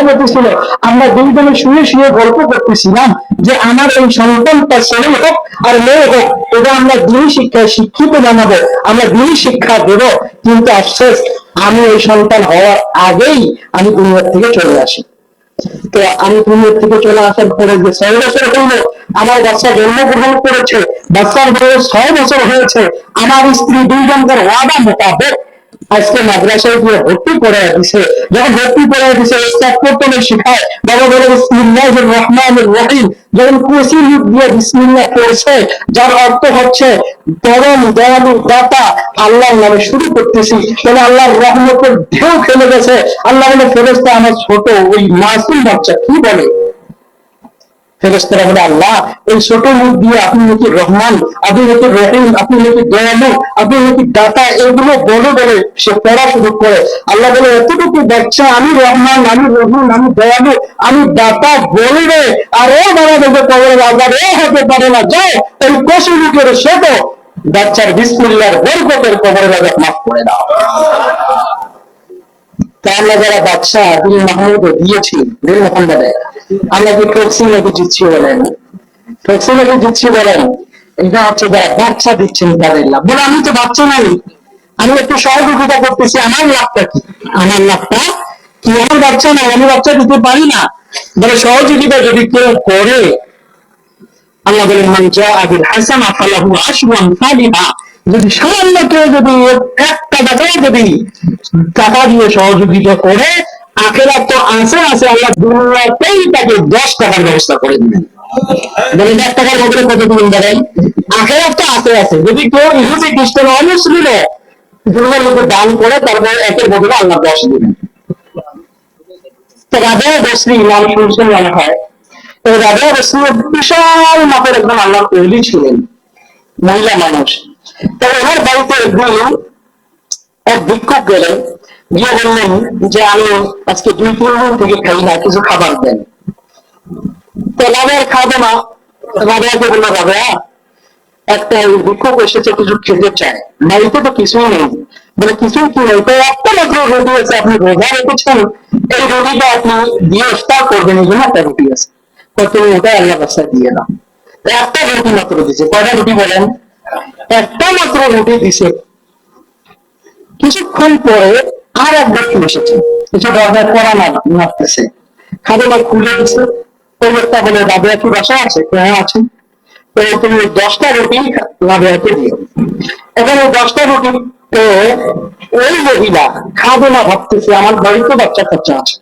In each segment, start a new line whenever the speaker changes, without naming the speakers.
অনুভূতি ছিল আমরা দুইজনে শুয়ে শুয়ে গল্প করতেছিলাম যে আমার এই সন্তানটা ছেলে হোক আর মেয়ে হোক, এটা আমরা দিনী শিক্ষায় শিক্ষিত বানাবো আমরা দিনী শিক্ষা দেব। কিন্তু আফসোস, আমি এই সন্তান হওয়ার আগেই আমি দুনিয়ার থেকে চলে আসি। তো আমি দুনিয়ার থেকে চলে আসার পরে যে ছয় বছর হইল, আমার বাচ্চা জন্মগ্রহণ করেছে, বাচ্চার বয়স ছয় বছর হয়েছে, আমার স্ত্রী দুইজনকার ওয়াদা মোতাবেক আজকে মাদ্রাসায় গিয়ে ভর্তি করে দিছে। যখন ভর্তি করে দিছে স্টার্ট করতে শেখায়, বাবা বলে বিসমিল্লাহ রহমান রহিম। যখন কুসি রূপ দিয়ে বিসমিল্লাহ পড়ছে, যার অর্থ হচ্ছে পরম দয়ালু দাতা, আল্লাহর নামে শুরু করতেছি। তাহলে আল্লাহর রহমতের ঢেউ খেলে গেছে। আল্লাহ বলে ফেরেস্তা আমার ছোট, ওই মাসুম বাচ্চা কি বলে? ফেরেস্তারা বলে, আল্লাহ, এই ছোট মুখ দিয়ে আপনি নাকি রহমান, আপনি নাকি রহিম, আপনি নাকি দয়ালু, আপনি নাকি দাতা, এগুলো বলে বলে সে পড়া শুরু করে। আল্লাহ বলে, এতটুকু আমি রহমান, আমি রহিম, আমি দয়ালু, আমি দাতা বলবে আর ও বাবা দেখবে কবরে আল্লাহ এ হতে পারে না, যাও, এই কষু মুখের ছোট বাচ্চার বিসমিল্লার বরকতের কবরে রাজা মাফ করে দাও। তা আমরা যারা বাচ্চা দিল মাহমুদ দিয়েছি দিল মোহাম্মদে নাকি জিতছি বলেন ঠকছি নাকি জিতছি বলেন এটা হচ্ছে বাচ্চা দিচ্ছেন তাদের লাভ বলে, আমি তো বাচ্চা নাই। আমি একটু সহযোগিতা করতেছি। আমার লাভটা কি? আমার লাভটা কি? আমার বাচ্চা নাই, আমি বাচ্চা দিতে পারি না। বলে, সহযোগিতা যদি কেউ করে, আল্লাহ বলেন, মান জা হাসানা ফালাহু আশরু আমসালিহা যদি সামান্য কেউ যদি একটা টাকাও যদি টাকা দিয়ে সহযোগিতা করে আখেরাত তো আছে আছে আল্লাহ দুনিয়াতেই তাকে দশ টাকার ব্যবস্থা করে দিবেন। এক টাকার কত তো আছে আছে। যদি কেউ ইহুদি, খ্রিস্টান মধ্যে দান করে, তারপরে একের বদলে আল্লাহ দশ দিবেন। তো রাজা নাম শুনছেন মনে হয়। তো রাজা বসরি বিশাল মাপের একদম আল্লাহ তৈরি ছিলেন, মহিলা মানুষ। তবে ওনার বাড়িতে একদিন এক ভিক্ষুক গেলেন গিয়ে বললেন যে আমি আজকে দুই তিন দিন থেকে খাই না কিছু খাবার দেন তো রাবের খাবে না রাবেয়াকে বলল রাবেয়া একটা ওই ভিক্ষুক এসেছে কিছু খেতে চায় বাড়িতে তো কিছুই নেই বলে কিছুই কি নেই তো একটা মাত্র রুটি আছে আপনি রোজা রেখেছেন এই রুটিটা আপনি দিয়ে ইফতার করবেন এই জন্য একটা রুটি আছে তো তুমি ওটা আল্লাহ বাসায় দিয়ে দাও তো একটা রুটি মাত্র দিছে কয়টা রুটি বলেন একটা মাত্র রুটি দিছে কিছুক্ষণ পরে আর এক ব্যক্তি এসেছে। কিছু দরজায় পড়া না মারতেছে খাদেমা খুলে বলে বাসা আছে আছে তো তুমি দশটা রুটি দিও। এখানে দশটা রুটি ওই মহিলা ভাবতেছে, আমার বাড়িতে বাচ্চা কাচ্চা আছে।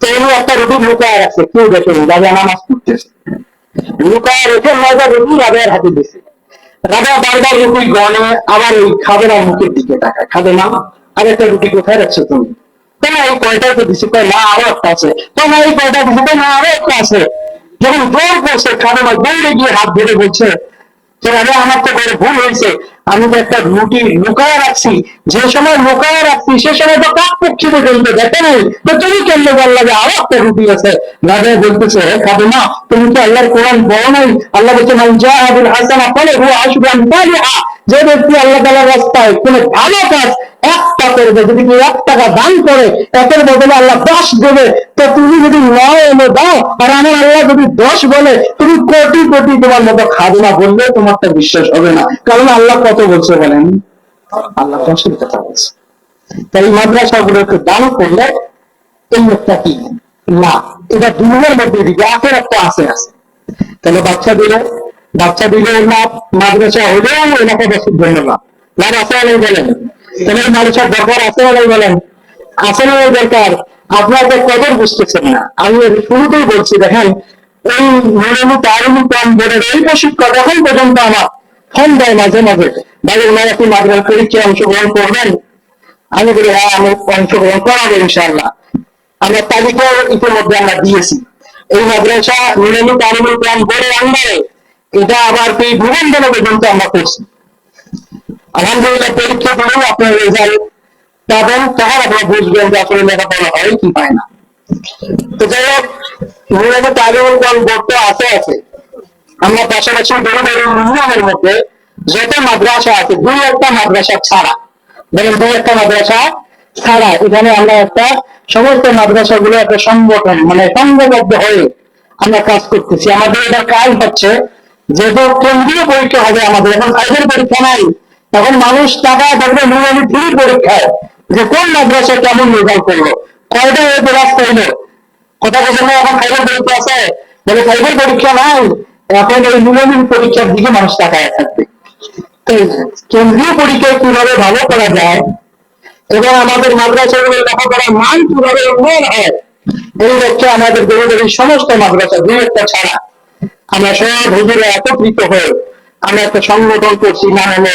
তো একটা রুটি লুকায় রাখছে, কেউ দেখেনি রাজা নামাজ পড়তেছে। লুকায় রেখে মজা রুটি রাবেয়ার হাতে দিছে রাজা বারবার রুটি গনে আবার ওই না মুখের দিকে তাকায়। না আর রুটি কোথায় রাখছো তুমি? কেন এই কয়টা তো দিছি? না, আরও একটা আছে। তোমার এই কয়টা দিছি? না আরও একটা আছে? যখন জোর করছে না দৌড়ে গিয়ে হাত ধরে বলছে, যে আমার তো বড় ভুল হয়েছে। আমি তো একটা রুটি লুকায় রাখছি। যে সময় লুকায় রাখছি, সে সময় তো কাক তো তুমি আরও একটা রুটি আছে? রাজা বলতেছে খাবে না তুমি তো আল্লাহর কোরআন নাই? আল্লাহ বলছে আবিল হাসানা যে ব্যক্তি আল্লাহ রাস্তায় কোনো ভালো কাজ একটা করবে যদি কেউ এক টাকা দান করে একের বদলে আল্লাহ দশ দেবে। তো তুমি যদি নয় এনে দাও, আর আমার আল্লাহ যদি দশ বলে, তুমি কোটি কোটি তোমার মতো খাবে না বললে তোমারটা বিশ্বাস হবে না। কারণ আল্লাহ কত বলছে বলেন? আল্লাহ দশের কথা বলছে। তাই মাদ্রাসা গুলোকে দান করলে এই লোকটা কি? না, এটা দুনিয়ার মধ্যে দিকে আখের একটা আছে আছে। তাহলে বাচ্চা দিলে বাচ্চা দিলে লাভ মাদ্রাসা হলেও এলাকা বেশি ধন্যবাদ আছে আলাই বলেন। তাহলে মাদ্রাসার দরকার আছে আলাই বলেন। আছে না দরকার? আপনার তো কদর বুঝতেছেন না। আমি শুরুতেই বলছি, দেখেন, এই মনোনু তারুণী প্রাণ বোর্ডের এই প্রশিক্ষক এখন পর্যন্ত আমার ফোন দেয় মাঝে মাঝে। ভাই, ওনারা কি মাদ্রাসা পরীক্ষায় অংশগ্রহণ করবেন? আমি বলি হ্যাঁ আমি অংশগ্রহণ করাবো ইনশাআল্লাহ। আমরা তালিকা ইতিমধ্যে আমরা দিয়েছি। এই মাদ্রাসা নুরানি তালিমুল প্ল্যান বোর্ডের আন্ডারে এটা আবার এই ভুবন জেলা পর্যন্ত আমরা করছি আলহামদুলিল্লাহ, পরীক্ষা করেও আপনার রেজাল্ট পাবেন তখন আপনারা বুঝবেন যে আসলে লেখাপড়া হয় কি পায় না। তো যাই হোক নুরানি তালিমুল প্ল্যান বোর্ড তো আছে আছে। আমরা পাশাপাশি বড় বড় ইউনিয়নের মধ্যে যত মাদ্রাসা আছে, দুই একটা মাদ্রাসা ছাড়া, ধরেন দুই একটা মাদ্রাসা ছাড়া, এখানে আমরা একটা সমস্ত মাদ্রাসাগুলো একটা সংগঠন মানে সংঘবদ্ধ হয়ে আমরা কাজ করতেছি। আমাদের এটা কাজ হচ্ছে, যেহেতু কেন্দ্রীয় পরীক্ষা হবে আমাদের, এখন ফাইভের পরীক্ষা নাই। এখন মানুষ টাকা থাকবে মূল্যায়ন ফ্রি পরীক্ষায় যে কোন মাদ্রাসা কেমন রেজাল্ট করল? কয়টা এ ক্লাস করল? কথা বলছে না এখন ফাইভের পরীক্ষা আছে। বলে ফাইভের পরীক্ষা নাই। এখন এই মূল্যায়ন পরীক্ষার দিকে মানুষ তাকায় থাকবে কেন্দ্রীয় পরীক্ষায় কীভাবে ভালো করা যায়? এবং আমাদের মাদ্রাসাগুলো লেখাপড়ার মান কীভাবে উন্নয়ন হয়? এই লক্ষ্যে আমাদের দেবদেবীর সমস্ত মাদ্রাসা দুই একটা ছাড়া। আমরা সব হুজুরে একত্রিত হয়ে আমরা একটা সংগঠন করছি, নাম হলো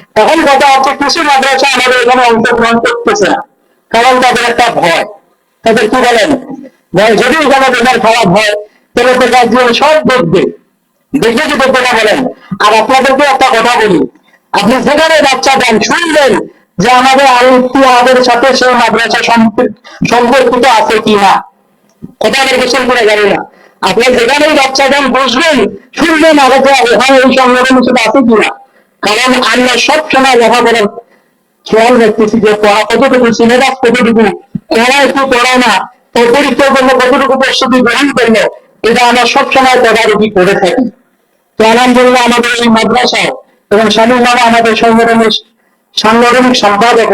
এখন কথা হচ্ছে কিছু মাদ্রাসা আমাদের এখানে অংশগ্রহণ করতেছে না। কারণ তাদের একটা ভয়। তাদের কি বলেন? যদি এখানে রেজাল্ট খারাপ হয়, তাহলে তো গার্জিয়ান সব দেখবে দেখে কি করতে না বলেন। আর আপনাদেরকে একটা কথা বলি। আপনি যেখানে বাচ্চা দেন শুনলেন যে আমাদের আরও আমাদের সাথে সেই মাদ্রাসা সম্পর্ক- সম্পর্কিত আছে কিনা কথা আমার কোশ্চেন করে জানি না। আপনি যেখানেই বাচ্চা দেন, বসবেন আগে যে হ্যাঁ এই সংগঠনের সাথে আছে কিনা কারণ আমরা সব সময় লেখাপড়ার খেয়াল রাখতেছি যে পড়া কতটুকু সিলেবাস কতটুকু, পড়া একটু পড়া না তো পরীক্ষার জন্য কতটুকু প্রস্তুতি গ্রহণ করল, এটা আমরা সবসময় তদারকি করে থাকি। তো আলহামদুলিল্লাহ আমাদের এই মাদ্রাসা এবং স্বামী আমাদের সংগঠনের সাংগঠনিক সম্পাদক